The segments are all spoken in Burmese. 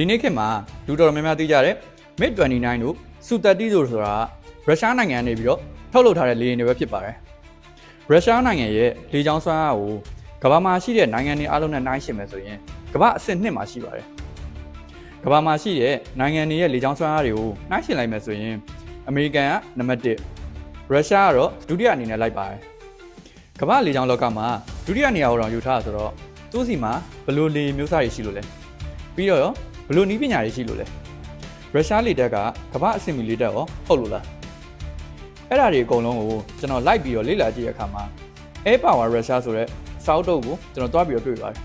ဒီနေ့ခေတ်မှာလူတော်တော်များများသိကြတဲ့ MiG 29တို့ Su-30 တို့ဆိုတာရုရှားနိုင်ငံနေပြီးတော့ထုတ်လုပ်ထားတဲ့လေယာဉ်တွေပဲဖြစ်ပါတယ်ရုရှားနိုင်ငံရဲ့လေကြောင်းစွမ်းအားကိုကမ္ဘာမှာရှိတဲ့နိုင်ငံတွေအားလုံးနဲ့နှိုင်းယှဉ်မယ်ဆိုရင်ကမ္ဘာအဆင့်နှစ်မှာရှိပါတယ်ကမ္ဘာမှာရှိတဲ့နိုင်ငံတွေရဲ့လေကြောင်းစွမ်းအားတွေကိုနှိုင်းယှဉ်လိုက်မယ်ဆိုရင်အမေရိကန်ကနံပါတ်1ရုရှားကတော့ဒုတိယအနေနဲ့လိုက်ပါတယ်ကမ္ဘာလေကြောင်းလောကမှာဒုတိယနေရာကိုတော့ယူထားတာဆိုတော့သူ့စီမှာဘယ်လိုလေမျိုးစားတွေရှိလို့လဲပြီးတော့ရော ဘယ်လိုနည်းပညာတွေရှိလို့လဲရုရှားလေတပ်ကကမ္ဘာအဆင့်မီလေတပ်ရောဟုတ်လို့လားအဲ့ဒါတွေအကုန်လုံးကိုကျွန်တော်လိုက်ပြီးတော့လေ့လာကြည့်ရခါမှာ Air Power Russia ဆိုတဲ့စောက်တုပ်ကိုကျွန်တော်တွားပြီးတော့တွေ့ပါတယ်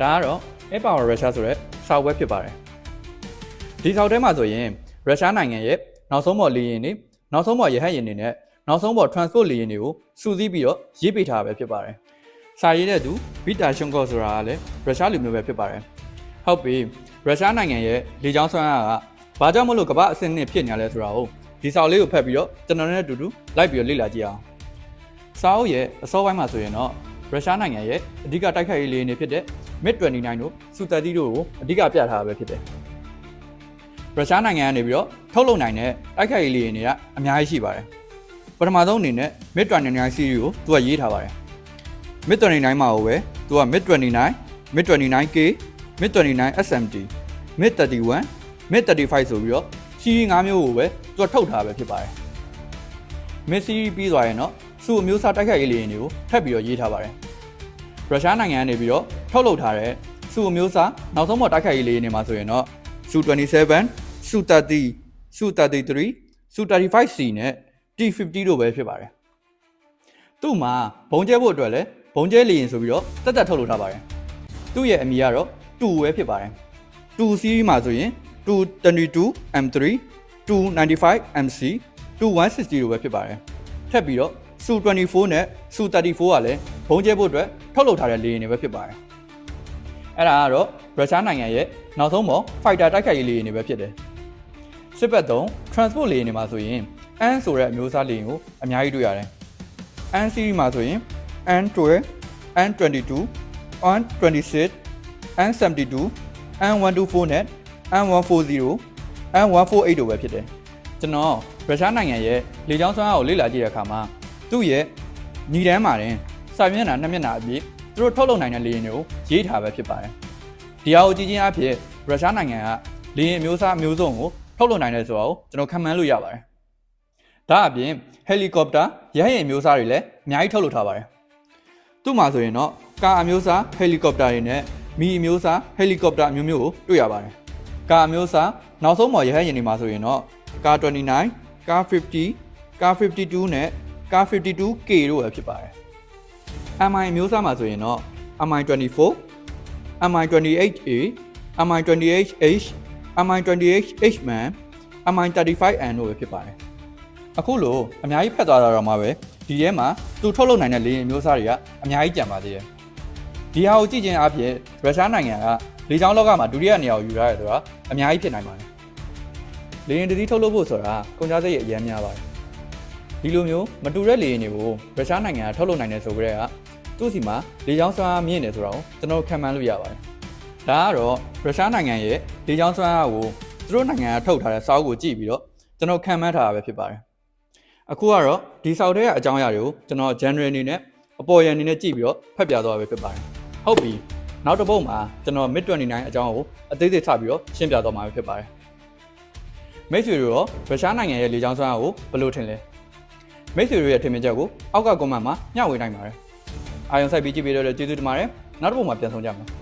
ဒါကတော့ Air Power Russia ဆိုတဲ့စောက်ဝက်ဖြစ်ပါတယ်ဒီစောက်ထဲမှာဆိုရင်ရုရှားနိုင်ငံရဲ့နောက်ဆုံးပေါ်လေယာဉ်တွေနောက်ဆုံးပေါ်ရဟတ်ယာဉ်တွေနဲ့နောက်ဆုံးပေါ် transport လေယာဉ်တွေကိုစုစည်းပြီးတော့ရေးပေးထားတာပဲဖြစ်ပါတယ် စာရေးတဲ့သူဗီတာရှွန်ကော့ဆိုတာကလည်းရုရှားလူမျိုးပဲဖြစ်ပါတယ်ဟုတ်ပြီရုရှားနိုင်ငံရဲ့လေကြောင်းစွမ်းအားကဘာကြောင့်မလို့ကမ္ဘာအဆင့်နှစ်ဖြစ်နေရလဲဆိုတာကိုဒီစောက်လေးကိုဖတ်ပြီးတော့ကျွန်တော်နဲ့အတူတူလိုက်ပြီးတော့လေ့လာကြည့်အောင်စာအုပ်ရဲ့အစောပိုင်းမှာဆိုရင်တော့ရုရှားနိုင်ငံရဲ့အဓိကတိုက်ခိုက်ရေးလေယာဉ်တွေဖြစ်တဲ့ MiG-29 တို့ Su-30 တို့ကိုအဓိကပြထားတာပဲဖြစ်တယ်ရုရှားနိုင်ငံကနေပြီးတော့ထုတ်လုပ်နိုင်တဲ့တိုက်ခိုက်ရေးလေယာဉ်တွေကအများကြီးရှိပါတယ်ပထမဆုံးအနေနဲ့ MiG-29 series ကိုသူကရေးထားပါတယ် MiG-29 မှာကိုပဲသူက MiG-29 MiG-29K MiG-29 SMT MiG-31 MiG-35 ဆိုပြီးတော့ series 5မျိုးကိုပဲသူကထုတ်ထားပဲဖြစ်ပါတယ် MiG series ပြီးသွားရင်တော့စုအမျိုးအစားတိုက်ခိုက်ရေးလေယာဉ်တွေကိုထပ်ပြီးတော့ရေးထားပါတယ်ရုရှားနိုင်ငံကနေပြီးတော့ထုတ်လုပ်ထားတဲ့စုအမျိုးအစားနောက်ဆုံးပေါ်တိုက်ခိုက်ရေးလေယာဉ်တွေမှာဆိုရင်တော့ Su-27 Su-30 Su-33 Su-35C နဲ့ T-50 တို့ပဲဖြစ်ပါတယ်သူ့မှာဘုံကျဲဖို့အတွက်လည်း ဘုံကျဲလေယာဉ်ဆိုပြီးတော့တက်တက်ထုတ်လုပ်ထားပါတယ်သူ့ရဲ့အမည်ကတော့2ပဲဖြစ်ပါတယ်2 series မှာဆိုရင်222 M3 295 MC 2160တို့ပဲဖြစ်ပါတယ်ထပ်ပြီးတော့ Su 24နဲ့ Su 34ကလည်းဘုံကျဲဖို့အတွက်ထုတ်လုပ်ထားတဲ့လေယာဉ်တွေပဲဖြစ်ပါတယ်အဲ့ဒါကတော့ရုရှားနိုင်ငံရဲ့နောက်ဆုံးပေါ် fighter တိုက်ခိုက်ရေးလေယာဉ်တွေပဲဖြစ်တယ်စစ်ဘက်သုံး transport လေယာဉ်တွေမှာဆိုရင် An ဆိုတဲ့အမျိုးအစားလေယာဉ်ကိုအများကြီးတွေ့ရတယ် An series မှာဆိုရင် An12 An22 An26 An72 An124 နဲ့ An140 An148 တို့ပဲဖြစ်တယ်ကျွန်တော်ရုရှားနိုင်ငံရဲ့လေကြောင်းစွမ်းအားကိုလေ့လာကြည့်တဲ့အခါမှာသူ့ရဲ့ညီတန်းမှာတင်စာမျက်နှာနှစ်မျက်နှာအပြည့်သူတို့ထုတ်လုပ်နိုင်တဲ့လေယာဉ်တွေကိုရေးထားပဲဖြစ်ပါတယ်ဒီဟာကိုကြည့်ချင်းအဖြစ်ရုရှားနိုင်ငံကလေယာဉ်အမျိုးအစားအမျိုးစုံကိုထုတ်လုပ်နိုင်တယ်ဆိုတာကိုကျွန်တော်ခံမှန်းလို့ရပါတယ်ဒါအပြင်ဟယ်လီကော်ပတာရဟတ်ယာဉ်အမျိုးအစားတွေလည်းအများကြီးထုတ်လုပ်ထားပါတယ် သူ့မှာဆိုရင်တော့ကာအမျိုးအစားဟယ်လီကော်ပတာတွေနဲ့မီအမျိုးအစားဟယ်လီကော်ပတာအမျိုးမျိုးကိုတွေ့ရပါတယ်ကာအမျိုးအစားနောက်ဆုံးပေါ်ရဟတ်ယာဉ်တွေမှာဆိုရင်တော့ကာ29ကာ50ကာ52နဲ့ကာ 52K တို့ပဲဖြစ်ပါတယ် MI အမျိုးအစားမှာဆိုရင်တော့ MI24 MI28A MI28H MI28H-man MI35N တို့ပဲဖြစ်ပါတယ်အခုလိုအများကြီးဖက်သွားတာတော့မှပဲ ဒီထဲမှာသူထုတ်လုပ်နိုင်တဲ့လေယာဉ်မျိုးစားတွေကအများကြီးကြံပါသေးတယ်ဒီဟာကိုကြည့်ချင်းအပြင်ရုရှားနိုင်ငံကလေကြောင်းလောကမှာဒုတိယနေရာကိုယူထားတယ်ဆိုတာအများကြီးဖြစ်နိုင်ပါတယ်လေယာဉ်တစ်စီးထုတ်လုပ်ဖို့ဆိုတာကုန်ကျစရိတ်အများများပါတယ်ဒီလိုမျိုးမတူတဲ့လေယာဉ်တွေကိုရုရှားနိုင်ငံကထုတ်လုပ်နိုင်တယ်ဆိုကြတဲ့ကသူ့စီမှာလေကြောင်းစွမ်းအားမြင့်တယ်ဆိုတော့ကျွန်တော်ခံမှန်းလို့ရပါတယ်ဒါကတော့ရုရှားနိုင်ငံရဲ့လေကြောင်းစွမ်းအားကိုသူတို့နိုင်ငံကထုတ်ထားတဲ့စာအုပ်ကိုကြည့်ပြီးတော့ကျွန်တော်ခံမှန်းထားတာပဲဖြစ်ပါတယ် အခုကတော့ဒီစောက်ထဲကအကြောင်းအရာတွေကိုကျွန်တော် general အနေနဲ့အပေါ်ရန်အနေနဲ့ကြည့်ပြီးတော့ဖတ်ပြသွားပဲဖြစ်ပါတယ်ဟုတ်ပြီနောက်တစ်ပုတ်မှာကျွန်တော် mid 29အကြောင်းကိုအသေးစိတ်ချပြီးတော့ရှင်းပြသွားမှာဖြစ်ပါတယ်မိတ်ဆွေတို့ရောရုရှားနိုင်ငံရဲ့လေကြောင်းစွမ်းအားကိုဘယ်လိုထင်လဲမိတ်ဆွေတို့ရဲ့ထင်မြင်ချက်ကိုအောက်က comment မှာမျှဝေနိုင်ပါတယ်အာရုံစိုက်ပြီးကြည့်ပေးတော့ကျေးဇူးတင်ပါတယ်နောက်တစ်ပုတ်မှာပြန်ဆောင်ကြမယ်